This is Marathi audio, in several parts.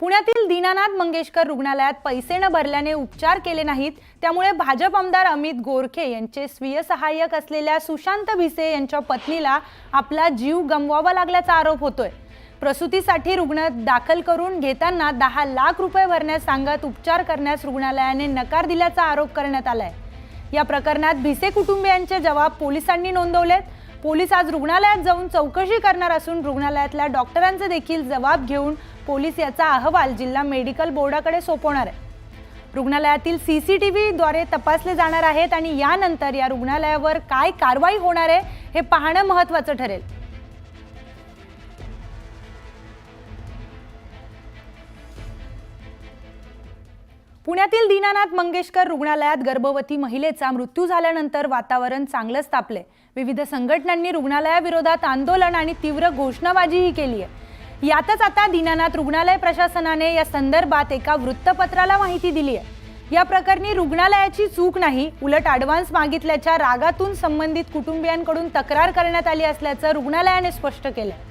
पुण्यातील दीनानाथ मंगेशकर रुग्णालयात पैसे न भरल्याने उपचार केले नाहीत. त्यामुळे भाजप आमदार अमित गोरखे यांचे स्वीय सहाय्यक असलेल्या सुशांत भिसे यांच्या पत्नीला आपला जीव गमवावा लागल्याचा आरोप होतोय. प्रसूतीसाठी रुग्ण दाखल करून घेताना दहा लाख रुपये भरण्यास सांगत उपचार करण्यास रुग्णालयाने नकार दिल्याचा आरोप करण्यात आलाय. या प्रकरणात भिसे कुटुंबियांचे जबाब पोलिसांनी नोंदवलेत. पोलीस आज रुग्णालयात जाऊन चौकशी करणार असून रुग्णालयातल्या डॉक्टरांचे देखील जबाब घेऊन पोलीस याचा अहवाल जिल्हा मेडिकल बोर्डाकडे सोपवणार आहे. रुग्णालयातील सीसीटीव्हीद्वारे तपासले जाणार आहेत आणि यानंतर या रुग्णालयावर काय कारवाई होणार आहे हे पाहणं महत्त्वाचं ठरेल. पुण्यातील दीनानाथ मंगेशकर रुग्णालयात गर्भवती महिलेचा मृत्यू झाल्यानंतर वातावरण चांगलंच तापले. विविध संघटनांनी रुग्णालयाविरोधात आंदोलन आणि तीव्र घोषणाबाजीही केली आहे. यातच आता दीनानाथ रुग्णालय प्रशासनाने या संदर्भात एका वृत्तपत्राला माहिती दिली आहे. या प्रकरणी रुग्णालयाची चूक नाही उलट ॲडव्हान्स मागितल्याच्या रागातून संबंधित कुटुंबियांकडून तक्रार करण्यात आली असल्याचं रुग्णालयाने स्पष्ट केलं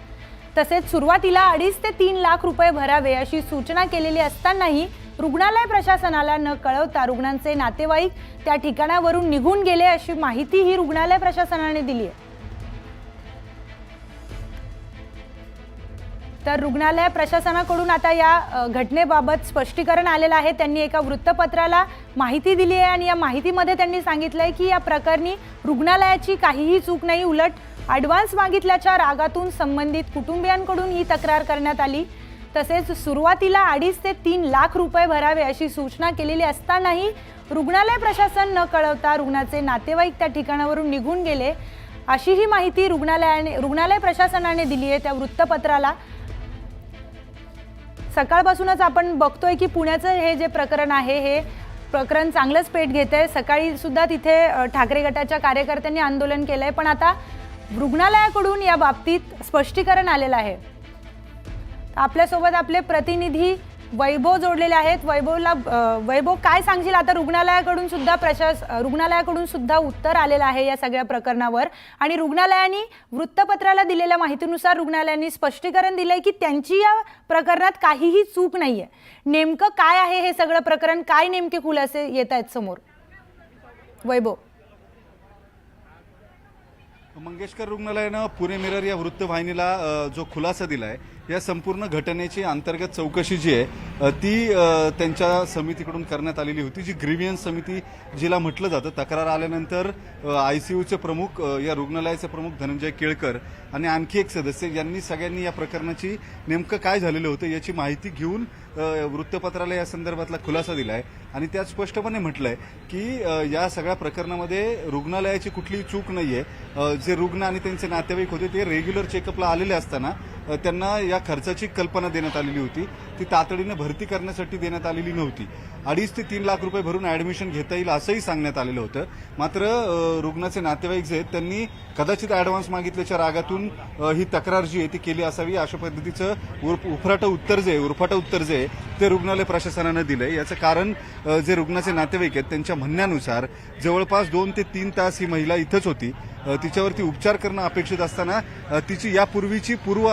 तसेच सुरुवातीला अडीच ते तीन लाख रुपये भरावे अशी सूचना केलेली असतानाही रुग्णालय प्रशासनाला न कळवता रुग्णांचे नातेवाईक त्या ठिकाणावरून निघून गेले अशी माहिती ही रुग्णालय प्रशासनाने दिली आहे. तर रुग्णालय प्रशासनाकडून आता या घटनेबाबत स्पष्टीकरण आलेलं आहे. त्यांनी एका वृत्तपत्राला माहिती दिली आहे आणि या माहितीमध्ये त्यांनी सांगितलं आहे की या प्रकरणी रुग्णालयाची काहीही चूक नाही. उलट ॲडव्हान्स मागितल्याच्या रागातून संबंधित कुटुंबियांकडून ही तक्रार करण्यात आली. तसेच सुरुवातीला अडीच ते तीन लाख रुपये भरावे अशी सूचना केलेली असतानाही रुग्णालय प्रशासन न कळवता रुग्णाचे नातेवाईक त्या ठिकाणावरून निघून गेले. अशी ही माहिती रुग्णालयाने रुग्णालय प्रशासनाने दिली आहे त्या वृत्तपत्राला. सकाळपासूनच आपण बघतोय की पुण्याचं हे जे प्रकरण आहे हे प्रकरण चांगलंच पेट घेत आहे सकाळी सुद्धा तिथे ठाकरे गटाच्या कार्यकर्त्यांनी आंदोलन केलं आहे पण आता रुग्णालयाकडून या बाबतीत स्पष्टीकरण आलेलं आहे. आपल्यासोबत आपले प्रतिनिधी वैभव जोडलेले आहेत. वैभवला वैभव काय सांगशील? आता रुग्णालयाकडून सुद्धा प्रशास रुग्णालयाकडून सुद्धा उत्तर आलेलं आहे या सगळ्या प्रकरणावर. आणि रुग्णालयाने वृत्तपत्राला दिलेल्या माहितीनुसार रुग्णालयाने स्पष्टीकरण दिलंय की त्यांची या प्रकरणात काहीही चूक नाहीये. नेमकं काय आहे हे सगळं प्रकरण? काय नेमके खुलासे येत आहेत समोर? वैभव. मंगेशकर रुग्णालयानं पुणे मिरर या वृत्तवाहिनीला जो खुलासा दिलाय या संपूर्ण घटनेची अंतर्गत चौकशी जी आहे ती त्यांच्या समितीकडून करण्यात आलेली होती जी ग्रीवियन्स समिती जिला म्हटलं जातं. तक्रार आल्यानंतर आय सी यूचे प्रमुख या रुग्णालयाचे प्रमुख धनंजय केळकर आणि आणखी एक सदस्य यांनी सगळ्यांनी या प्रकरणाची नेमकं काय झालेलं होतं याची माहिती घेऊन वृत्तपत्राला या संदर्भातला खुलासा दिलाय. आणि त्यात स्पष्टपणे म्हटलंय की या सगळ्या प्रकरणामध्ये रुग्णालयाची कुठलीही चूक नाहीये. जे रुग्ण आणि त्यांचे नातेवाईक होते ते रेग्युलर चेकअपला आलेले असताना त्यांना या खर्चाची कल्पना देण्यात आलेली होती. ती तातडीने भरती करण्यासाठी देण्यात आलेली नव्हती. अडीच ते तीन लाख रुपये भरून ऍडमिशन घेता येईल असंही सांगण्यात आलेलं होतं. मात्र रुग्णाचे नातेवाईक जे आहेत त्यांनी कदाचित ऍडव्हान्स मागितल्याच्या रागातून ही तक्रार जी आहे ती केली असावी अशा पद्धतीचं उर्फ उफराटं उत्तर जे आहे उरफाटं उत्तर जे आहे ते रुग्णालय प्रशासनानं दिलंय. याचं कारण जे रुग्णाचे नातेवाईक आहेत त्यांच्या म्हणण्यानुसार जवळपास दोन ते तीन तास ही महिला इथंच होती. तिच्यावरती उपचार करणं अपेक्षित असताना तिची यापूर्वीची पूर्व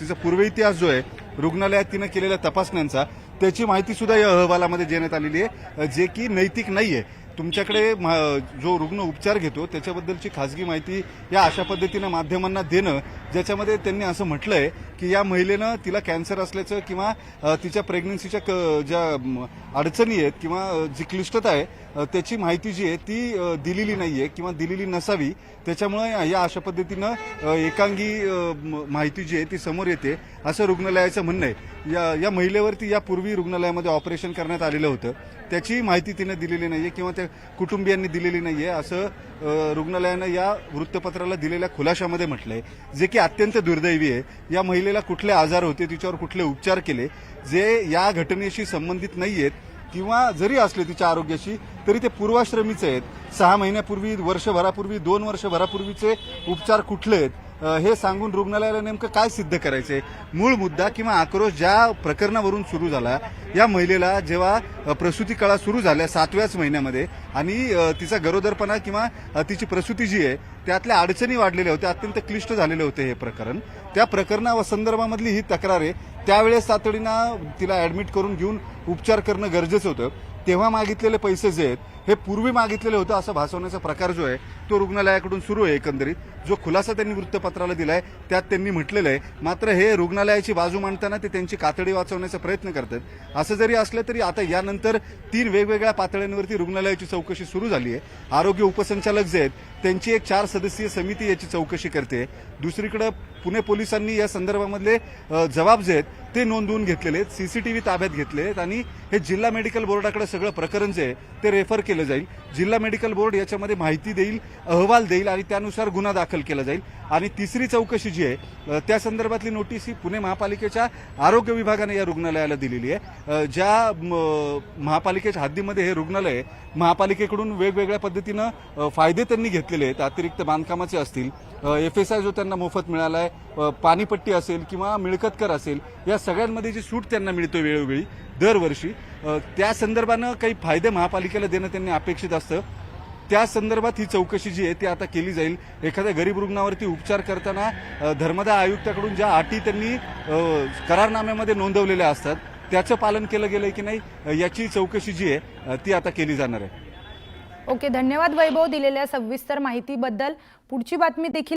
तिचा पूर्व इतिहास जो आहे रुग्णालयात तिनं केलेल्या तपासण्यांचा त्याची माहिती सुद्धा या अहवालामध्ये देण्यात आलेली आहे जे की नैतिक नाहीये. तुमच्याकडे मा- जो रुग्ण उपचार घेतो त्याच्याबद्दलची खासगी माहिती या अशा पद्धतीनं माध्यमांना देणं ज्याच्यामध्ये त्यांनी असं म्हटलंय की या महिलेनं तिला कॅन्सर असल्याचं किंवा तिच्या प्रेग्नन्सीच्या क- ज्या अडचणी आहेत किंवा जी क्लिष्टता आहे त्याची माहिती जी आहे ती दिलेली दिलेली नाहीये किंवा दिलेली नसावी. त्याच्यामुळे या अशा पद्धतीनं एकांगी माहिती जी आहे ती समोर येते असं रुग्णालयाचं म्हणणं आहे या या महिलेवरती यापूर्वी रुग्णालयामध्ये ऑपरेशन करण्यात आलेलं होतं. त्याची माहिती तिनं दिलेली नाहीये किंवा त्या कुटुंबियांनी दिलेली नाही आहे असं रुग्णालयानं या वृत्तपत्राला दिलेल्या खुलाशामध्ये म्हटलंय. जे की अत्यंत दुर्दैवी आहे. या महिलेला कुठले आजार होते तिच्यावर कुठले उपचार केले जे या घटनेशी संबंधित नाहीयेत किंवा जरी असले तिच्या आरोग्याशी तरी ते पूर्वाश्रमीचे आहेत. सहा महिन्यापूर्वी वर्षभरापूर्वी दोन वर्षभरापूर्वीचे उपचार कुठले आहेत हे सांगून रुग्णालयाला नेमकं काय सिद्ध करायचंय? मूळ मुद्दा किंवा आक्रोश ज्या प्रकरणावरून सुरू झाला या महिलेला जेव्हा प्रसूती कळा सुरू झाल्या सातव्याच महिन्यामध्ये आणि तिचा गरोदरपणा किंवा तिची प्रसूती जी आहे त्यातल्या अडचणी वाढलेल्या होत्या अत्यंत क्लिष्ट झालेले होते हे प्रकरण. त्या प्रकरणा संदर्भामधली ही तक्रार आहे. त्यावेळेस तातडीनं तिला ऍडमिट करून घेऊन उपचार करणं गरजेचं होतं. तेव्हा मागितलेले पैसे जे आहेत हे पूर्वी मागितलेलं होतं असं भासवण्याचा प्रकार जो आहे तो रुग्णालयाकडून सुरू आहे एकंदरीत. जो खुलासा त्यांनी वृत्तपत्राला दिलाय त्यात त्यांनी म्हटलेलं आहे मात्र हे रुग्णालयाची बाजू मांडताना ते त्यांची कातडी वाचवण्याचा प्रयत्न करतात. असं जरी असलं तरी आता यानंतर तीन वेगवेगळ्या पातळ्यांवरती रुग्णालयाची चौकशी सुरू झाली आहे. आरोग्य उपसंचालक जे आहेत त्यांची एक चार सदस्यीय समिती याची चौकशी करते. दुसरीकडे पुणे पोलिसांनी या संदर्भामधले जबाब जे आहेत ते नोंदवून घेतलेले आहेत सीसीटीव्ही ताब्यात घेतले आहेत आणि हे जिल्हा मेडिकल बोर्डाकडे सगळं प्रकरण जे आहे ते रेफर केलं जाईल. जिल्हा मेडिकल बोर्ड याच्यामध्ये माहिती देईल अहवाल देईल आणि त्यानुसार गुन्हा दाखल केला जाईल. आणि तिसरी चौकशी जी आहे त्या संदर्भातली नोटीस ही पुणे महापालिकेच्या आरोग्य विभागाने या रुग्णालयाला दिलेली आहे. ज्या महापालिकेच्या हद्दीमध्ये हे रुग्णालय आहे, महापालिकेकडून वेगवेगळ्या पद्धतीनं फायदे त्यांनी घेतलेले आहेत. अतिरिक्त बांधकामाचे असतील एफ एस आय जो त्यांना मोफत मिळाला आहे पाणीपट्टी असेल किंवा मिळकतकर असेल या सगळ्यांमध्ये जी सूट त्यांना मिळतो वेळोवेळी दरवर्षी. त्या संदर्भानं काही फायदे महापालिकेला देणं त्यांनी अपेक्षित असतं. त्या संदर्भात ही चौकशी जी आहे ती आता केली जाईल. एखाद्या गरीब रुग्णावरती उपचार करताना धर्मदाय आयुक्ताकडून ज्या अटी त्यांनी करारनाम्यामध्ये नोंदवलेल्या असतात त्याचं पालन केलं गेलंय की नाही याची चौकशी जी आहे ती आता केली जाणार आहे. ओके धन्यवाद वैभव दिलेल्या सविस्तर माहितीबद्दल. पुढची बातमी देखील